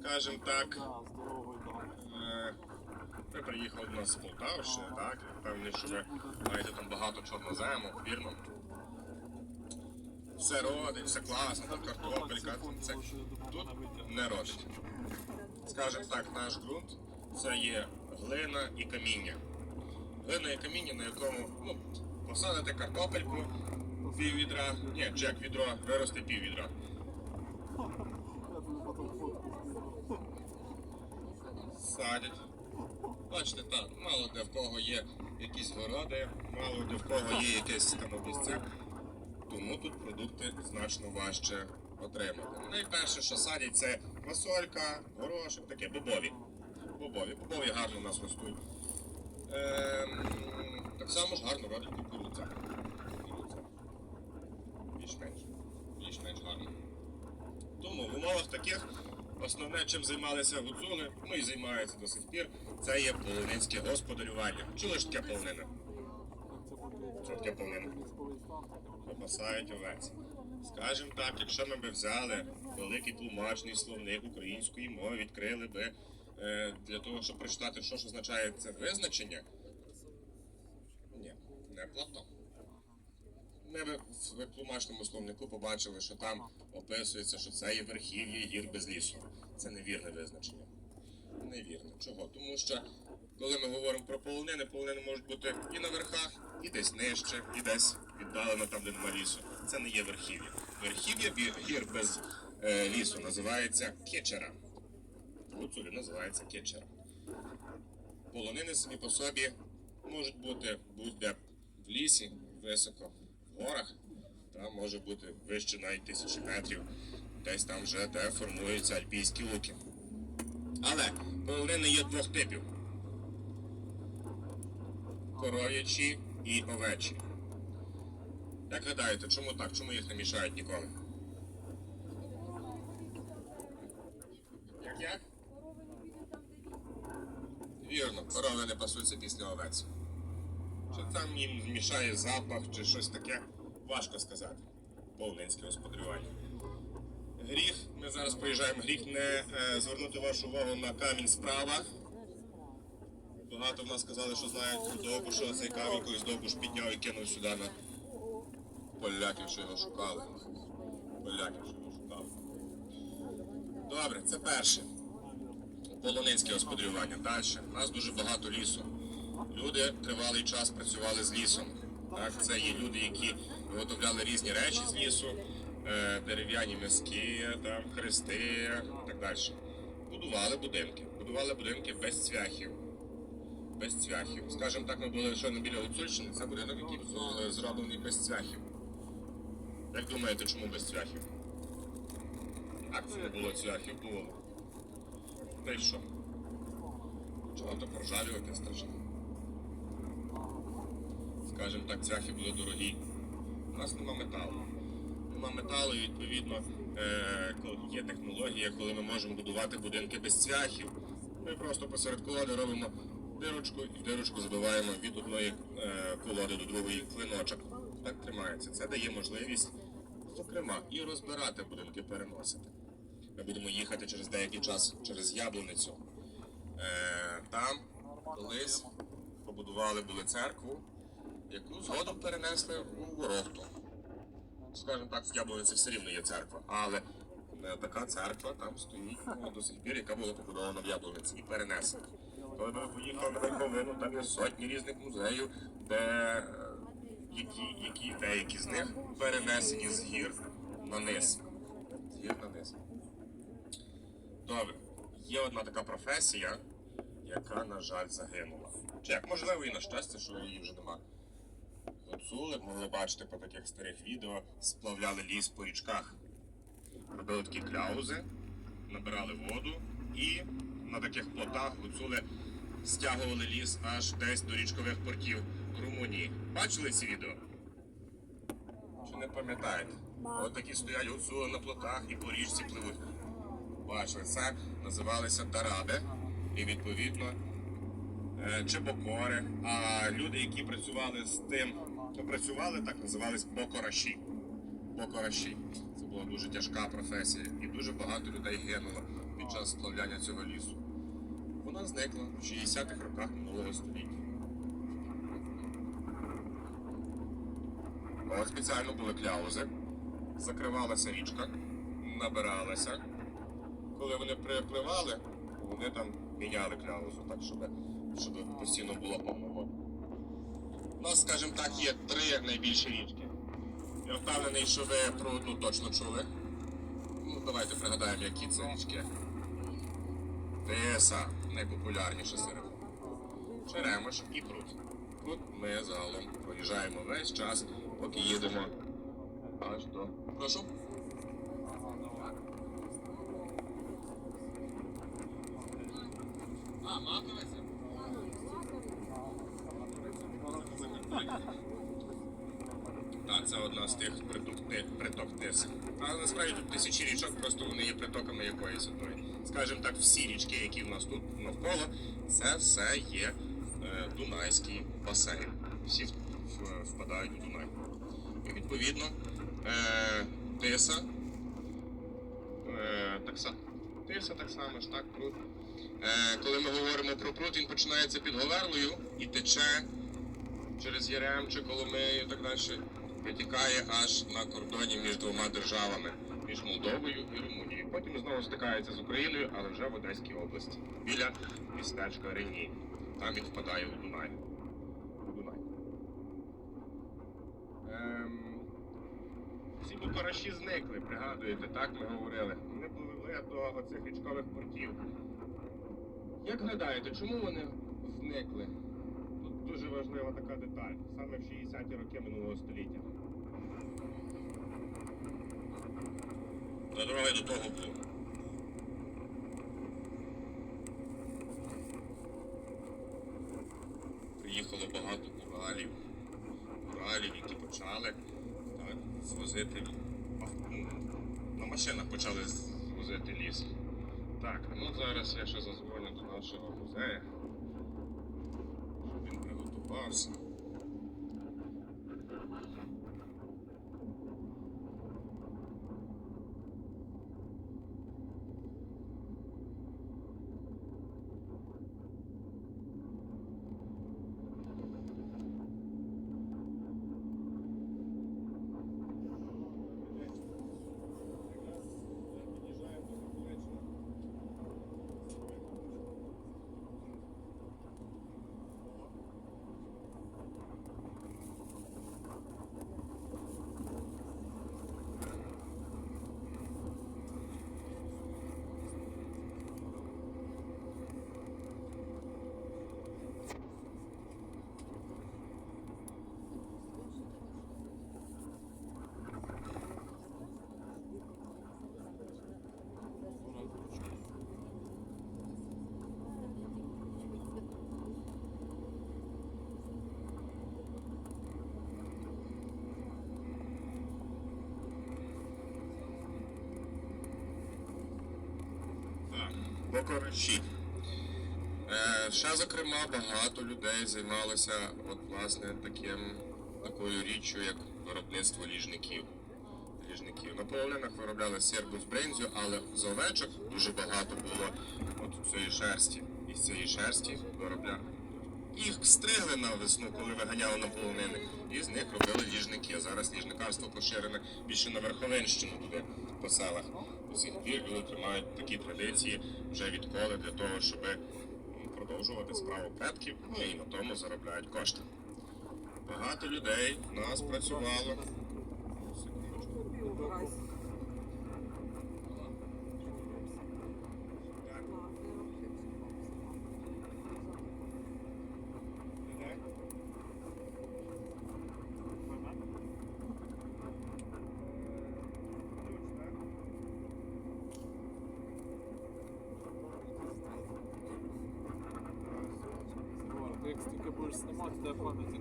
скажімо так, там. е, ви приїхали до нас з Полтавщини, так? Я Впевнений, що ви маєте там багато чорнозему, вірно? Все родить, все класно, там картопелька. Це тут не родить. Скажімо так, наш ґрунт це є глина і каміння. Глина і каміння, на якому ну, посадите картопельку, пів відра, ні, джек відро, виросте пів відра. Я тобі потім фотку скину. Садять. Бачите, так, мало де в кого є якісь городи, мало де в кого є якесь там місце. Тому тут продукти значно важче отримати. Найперше, що садять, це фасолька, горошок, таке бобові. Бобові. Бобові гарно у нас ростуть. Ем, так само ж гарно родить. Кукурудза. Більш-менш. Більш-менш гарно. Тому в умовах таких основне, чим займалися гуцули, ну і займаються до сих пір, це є полонинське господарювання. Чули ж таке полонина? Що таке полонина? Попасають овець. Скажімо так, якщо ми б взяли великий тлумачний словник української мови, відкрили би е, для того, щоб прочитати, що ж означає це визначення. Ні, не Платон. Б в тлумачному словнику побачили, що там описується, що це є верхів'я гір без лісу. Це невірне визначення. Невірно. Чого? Тому що коли ми говоримо про полонини, полонини можуть бути і на верхах, і десь нижче, і десь віддалено там, де нема лісу. Це не є верхів'я. Верхів'я гір без е, лісу називається кечера. Гуцулі називається кечера. Полонини самі по собі можуть бути будь-де в лісі, високо, горах, там може бути вище навіть тисячі метрів, десь там вже де формуються альпійські луки. Але полонини є двох типів: коров'ячі і овечі. Як гадаєте, чому так? Чому їх не мішають ніколи? Як як? Вірно, корови не пасуться після овець. Там їм змішає запах, чи щось таке, важко сказати. Повненське господарювання. Гріх, ми зараз проїжджаємо, гріх не е, звернути вашу увагу на камінь справа. Багато в нас сказали, що знають довбу, що цей камінь колись довбуш підняв і кинув сюди на поляків, що його шукали. Поляків, що його шукали. Добре, це перше. Полонинське господарювання. Далі. У нас дуже багато лісу. Люди тривалий час працювали з лісом. Так, це є люди, які виготовляли різні речі з лісу, е, дерев'яні миски, там, хрести і так далі. Будували будинки. Будували будинки без цвяхів. Без цвяхів. Скажімо так, ми були щойно біля Гуцульщини, це будинок, який зроблений без цвяхів. Як думаєте, чому без цвяхів? Як це не було цвяхів? Було. Та й що? Чого то поржавілити страшно? Скажімо так, цвяхи були дорогі. У нас нема металу. Нема металу, і відповідно е, є технологія, коли ми можемо будувати будинки без цвяхів. Ми просто посеред колоди робимо дирочку і в дирочку забиваємо від одної е, колоди до другої клиночок. Так тримається. Це дає можливість, зокрема, і розбирати будинки, переносити. Ми будемо їхати через деякий час через Яблуницю. Е, там колись побудували були церкву, яку згодом перенесли у Ворохту. Скажімо так, в Яблуниці все рівно є церква, але е, така церква там стоїть ну, до сих пір, яка була побудована в Яблуниці і перенесена. Коли ми поїхали на Верховину, там є сотні різних музеїв, де е, які, які деякі з них перенесені з гір на низ. З гір на низ. Добре, є одна така професія, яка, на жаль, загинула. Чи як можливо і на щастя, що її вже нема. Гуцули, могли бачити по таких старих відео, сплавляли ліс по річках. Робили такі кляузи, набирали воду і на таких плотах гуцули стягували ліс аж десь до річкових портів Румунії. Бачили ці відео? Чи не пам'ятаєте? От такі стоять гуцули на плотах і по річці пливуть. Бачили, це називалися тараби, і відповідно чебокори. А люди, які працювали з тим, хто працювали, так називались бокораші. Бокораші. Це була дуже тяжка професія, і дуже багато людей гинуло. під час сплавляння цього лісу. Вона зникла в 60-х роках минулого століття. От спеціально були кляузи, закривалася річка, набиралася. Коли вони припливали, вони там міняли кляузу, так щоб, щоб постійно було повно. У нас, скажімо так, є три найбільші річки. Я впевнений, що ви про одну точно чули. Ну, давайте пригадаємо, які це річки. Теса найпопулярніша серед. Черемош і Прут. Тут ми загалом проїжджаємо весь час, поки їдемо аж до. Прошу. А, маковиця? Так, це одна з тих приток, ти- Тиси. Але насправді тут тисячі річок, просто вони є притоками якоїсь одної. Скажімо так, всі річки, які в нас тут навколо, це все є е, Дунайський басейн. Всі впадають у Дунай. І відповідно е, Тиса. Е, так само. Тиса так само ж, так, пруд. Е, коли ми говоримо про пруд, він починається під Говерлою і тече через Яремче, Коломию і так далі, витікає аж на кордоні між двома державами, між Молдовою і Румунією. Потім знову стикається з Україною, але вже в Одеській області, біля містечка Рені. Там він впадає у Дунай. У Дунай. Ем... Всі букараші зникли, пригадуєте, так ми говорили. Вони пливли до оцих річкових портів. Як гадаєте, чому вони зникли? Тут дуже важлива така деталь, саме в 60-ті роки минулого століття. За дорогою до того було. Приїхало багато Уралів. Уралів, які почали так, звозити на машинах почали звозити ліс. Так, ну зараз я ще зазвоню до нашого музею щоб він приготувався. Так, Бокоричі. Е, ще, зокрема, багато людей займалося от, власне, таким, такою річчю, як виробництво ліжників. ліжників. На полонинах виробляли сірку з бринзю, але з овечок дуже багато було от цієї шерсті. І з цієї шерсті виробляли. Їх стригли на весну, коли виганяли на полонини, і з них робили ліжники. А зараз ліжникарство поширене більше на Верховинщину туди по селах. До сих пір люди тримають такі традиції вже відколи для того, щоб продовжувати справу предків, ну і на тому заробляють кошти. Багато людей в нас працювало. Секундочку. sonrasında Malta'da devam edildi.